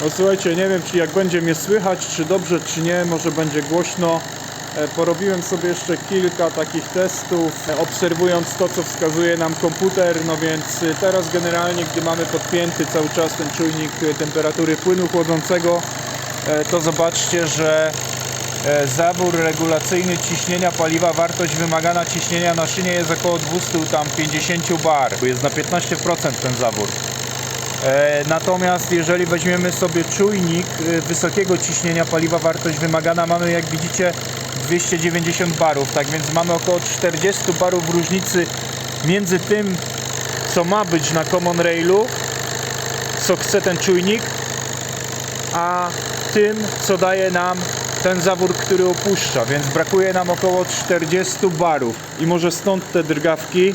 No słuchajcie, nie wiem czy jak będzie mnie słychać, czy dobrze, czy nie, może będzie głośno. E, Porobiłem sobie jeszcze kilka takich testów, e, obserwując to, co wskazuje nam komputer. No więc e, teraz generalnie, gdy mamy podpięty cały czas ten czujnik temperatury płynu chłodzącego, to zobaczcie, że zawór regulacyjny ciśnienia paliwa, wartość wymagana ciśnienia na szynie jest około 250 bar. Jest na 15% ten zawór. E, Natomiast jeżeli weźmiemy sobie czujnik e, wysokiego ciśnienia paliwa, wartość wymagana mamy jak widzicie 290 barów, tak więc mamy około 40 barów różnicy między tym co ma być na Common Railu, co chce ten czujnik, a tym co daje nam ten zawór, który opuszcza, więc brakuje nam około 40 barów. I może stąd te drgawki,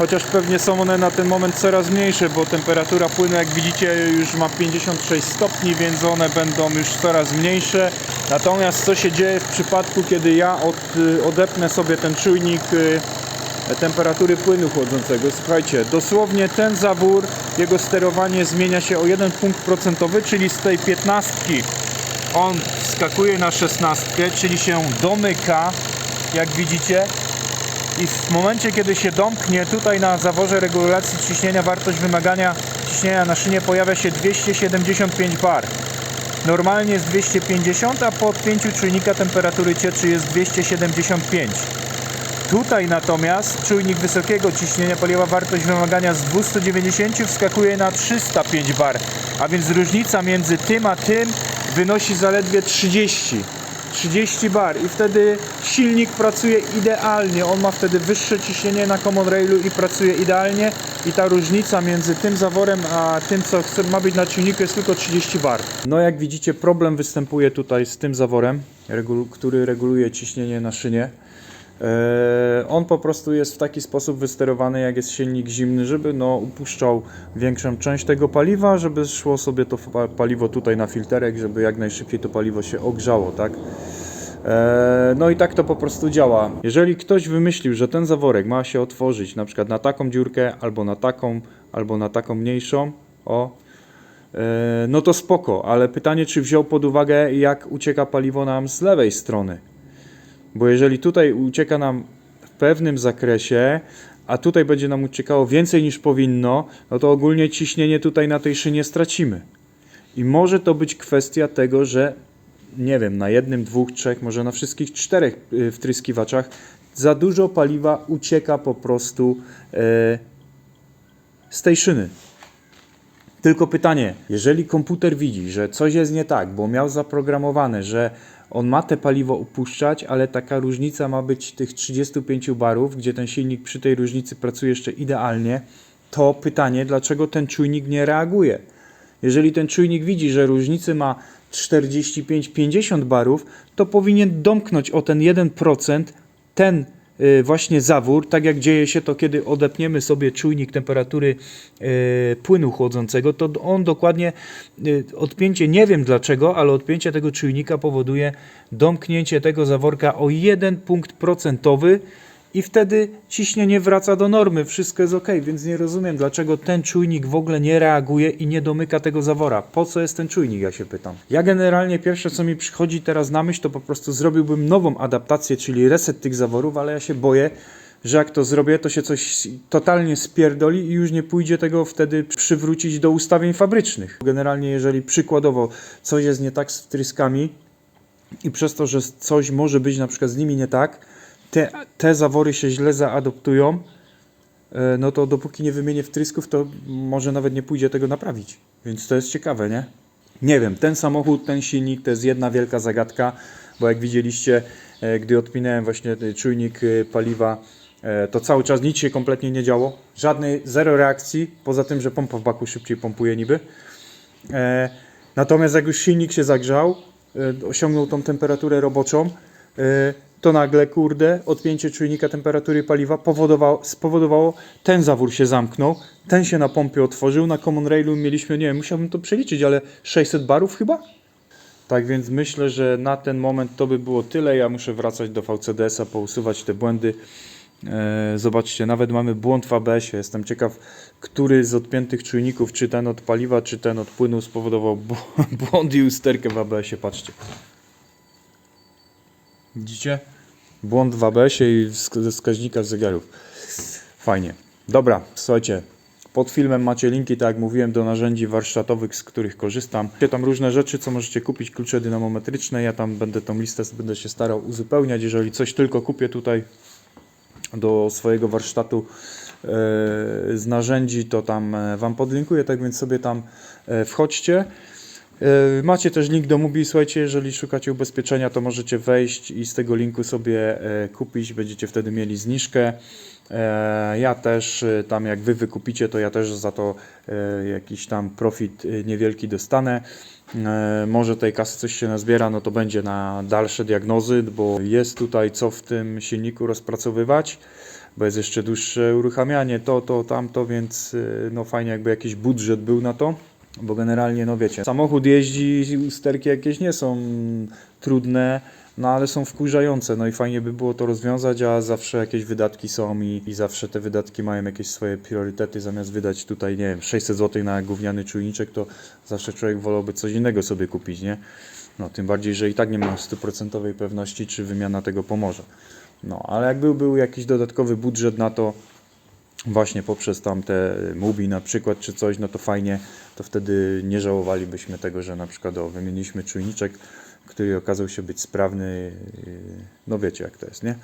chociaż pewnie są one na ten moment coraz mniejsze, bo temperatura płynu jak widzicie już ma 56 stopni, więc one będą już coraz mniejsze. Natomiast co się dzieje w przypadku, kiedy ja od, y, odepnę sobie ten czujnik y, temperatury płynu chłodzącego? Słuchajcie, dosłownie ten zawór, jego sterowanie zmienia się o 1 punkt procentowy, czyli z tej 15 on wskakuje na 16, czyli się domyka, jak widzicie, i w momencie, kiedy się domknie, tutaj na zaworze regulacji ciśnienia wartość wymagania ciśnienia na szynie pojawia się 275 bar. Normalnie jest 250, a po odpięciu czujnika temperatury cieczy jest 275. Tutaj natomiast czujnik wysokiego ciśnienia paliwa wartość wymagania z 290 wskakuje na 305 bar, a więc różnica między tym a tym wynosi zaledwie 30. 30 bar i wtedy silnik pracuje idealnie. On ma wtedy wyższe ciśnienie na Common Railu i pracuje idealnie i ta różnica między tym zaworem a tym co ma być na silniku jest tylko 30 bar. No jak widzicie problem występuje tutaj z tym zaworem, który reguluje ciśnienie na szynie. Eee, On po prostu jest w taki sposób wysterowany, jak jest silnik zimny, żeby no, upuszczał większą część tego paliwa, żeby szło sobie to paliwo tutaj na filterek, żeby jak najszybciej to paliwo się ogrzało, tak? Eee, No i tak to po prostu działa. Jeżeli ktoś wymyślił, że ten zaworek ma się otworzyć na przykład na taką dziurkę, albo na taką, albo na taką mniejszą, o, eee, no to spoko, ale pytanie, czy wziął pod uwagę, jak ucieka paliwo nam z lewej strony. Bo jeżeli tutaj ucieka nam w pewnym zakresie, a tutaj będzie nam uciekało więcej niż powinno, no to ogólnie ciśnienie tutaj na tej szynie stracimy. I może to być kwestia tego, że nie wiem, na jednym, dwóch, trzech, może na wszystkich czterech y, wtryskiwaczach za dużo paliwa ucieka po prostu e, z tej szyny. Tylko pytanie, jeżeli komputer widzi, że coś jest nie tak, bo miał zaprogramowane, że on ma te paliwo upuszczać, ale taka różnica ma być tych 35 barów, gdzie ten silnik przy tej różnicy pracuje jeszcze idealnie, to pytanie, dlaczego ten czujnik nie reaguje? Jeżeli ten czujnik widzi, że różnicy ma 45-50 barów, to powinien domknąć o ten 1% ten właśnie zawór, tak jak dzieje się to, kiedy odepniemy sobie czujnik temperatury y, płynu chłodzącego, to on dokładnie y, odpięcie, nie wiem dlaczego, ale odpięcie tego czujnika powoduje domknięcie tego zaworka o 1 punkt procentowy i wtedy ciśnienie wraca do normy, wszystko jest ok, więc nie rozumiem dlaczego ten czujnik w ogóle nie reaguje i nie domyka tego zawora. Po co jest ten czujnik, ja się pytam. Ja generalnie pierwsze co mi przychodzi teraz na myśl, to po prostu zrobiłbym nową adaptację, czyli reset tych zaworów, ale ja się boję, że jak to zrobię, to się coś totalnie spierdoli i już nie pójdzie tego wtedy przywrócić do ustawień fabrycznych. Generalnie jeżeli przykładowo coś jest nie tak z wtryskami, i przez to, że coś może być na przykład z nimi nie tak, te, te zawory się źle zaadoptują, e, no to dopóki nie wymienię wtrysków, to może nawet nie pójdzie tego naprawić. Więc to jest ciekawe, nie? Nie wiem, ten samochód, ten silnik to jest jedna wielka zagadka, bo jak widzieliście, e, gdy odpinałem właśnie czujnik e, paliwa, to cały czas nic się kompletnie nie działo. Żadnej, zero reakcji, poza tym, że pompa w baku szybciej pompuje niby. Natomiast jak już silnik się zagrzał, osiągnął tą temperaturę roboczą, to nagle, kurde, odpięcie czujnika temperatury paliwa powodowało, spowodowało, ten zawór się zamknął, ten się na pompie otworzył, na Common Railu mieliśmy, nie wiem, musiałbym to przeliczyć, ale 600 barów chyba? Tak więc myślę, że na ten moment to by było tyle. Ja muszę wracać do VCDS-a, pousuwać te błędy E, Zobaczcie, nawet mamy błąd w ABS-ie. Jestem ciekaw, który z odpiętych czujników, czy ten od paliwa, czy ten od płynu spowodował bł- błąd i usterkę w ABS-ie. Patrzcie. Widzicie? Błąd w ABS-ie i ze wskaźnika zegarów. Fajnie. Dobra, słuchajcie. Pod filmem macie linki, tak jak mówiłem, do narzędzi warsztatowych, z których korzystam. Macie tam różne rzeczy, co możecie kupić, klucze dynamometryczne. Ja tam będę tą listę będę się starał uzupełniać. Jeżeli coś tylko kupię tutaj do swojego warsztatu e, z narzędzi, to tam e, Wam podlinkuję, tak więc sobie tam e, wchodźcie. E, Macie też link do Mubi, słuchajcie, jeżeli szukacie ubezpieczenia, to możecie wejść i z tego linku sobie e, kupić, będziecie wtedy mieli zniżkę. E, Ja też tam jak Wy wykupicie, to ja też za to jakiś tam profit niewielki dostanę. Może tej kasy coś się nazbiera, no to będzie na dalsze diagnozy, bo jest tutaj co w tym silniku rozpracowywać, bo jest jeszcze dłuższe uruchamianie, to, to, tamto, więc no fajnie jakby jakiś budżet był na to. Bo generalnie, no wiecie, samochód jeździ, usterki jakieś nie są trudne, no ale są wkurzające. No i fajnie by było to rozwiązać, a zawsze jakieś wydatki są i, i zawsze te wydatki mają jakieś swoje priorytety. Zamiast wydać tutaj, nie wiem, 600 zł na gówniany czujniczek, to zawsze człowiek wolałby coś innego sobie kupić, nie? No, tym bardziej, że i tak nie mam stuprocentowej pewności, czy wymiana tego pomoże. No, ale jakby był jakiś dodatkowy budżet na to, właśnie poprzez tamte Mubi na przykład, czy coś, no to fajnie, to wtedy nie żałowalibyśmy tego, że na przykład o, wymieniliśmy czujniczek, który okazał się być sprawny, yy, no wiecie jak to jest, nie?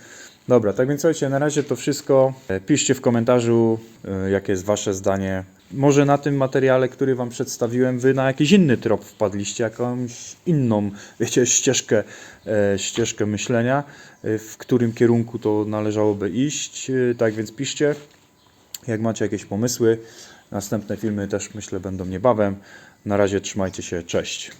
Dobra, tak więc słuchajcie, na razie to wszystko. E, Piszcie w komentarzu, e, jakie jest Wasze zdanie. Może na tym materiale, który Wam przedstawiłem, Wy na jakiś inny trop wpadliście, jakąś inną, wiecie, ścieżkę, e, ścieżkę myślenia, w którym kierunku to należałoby iść. Tak więc piszcie. Jak macie jakieś pomysły, następne filmy też myślę będą niebawem. Na razie trzymajcie się, cześć.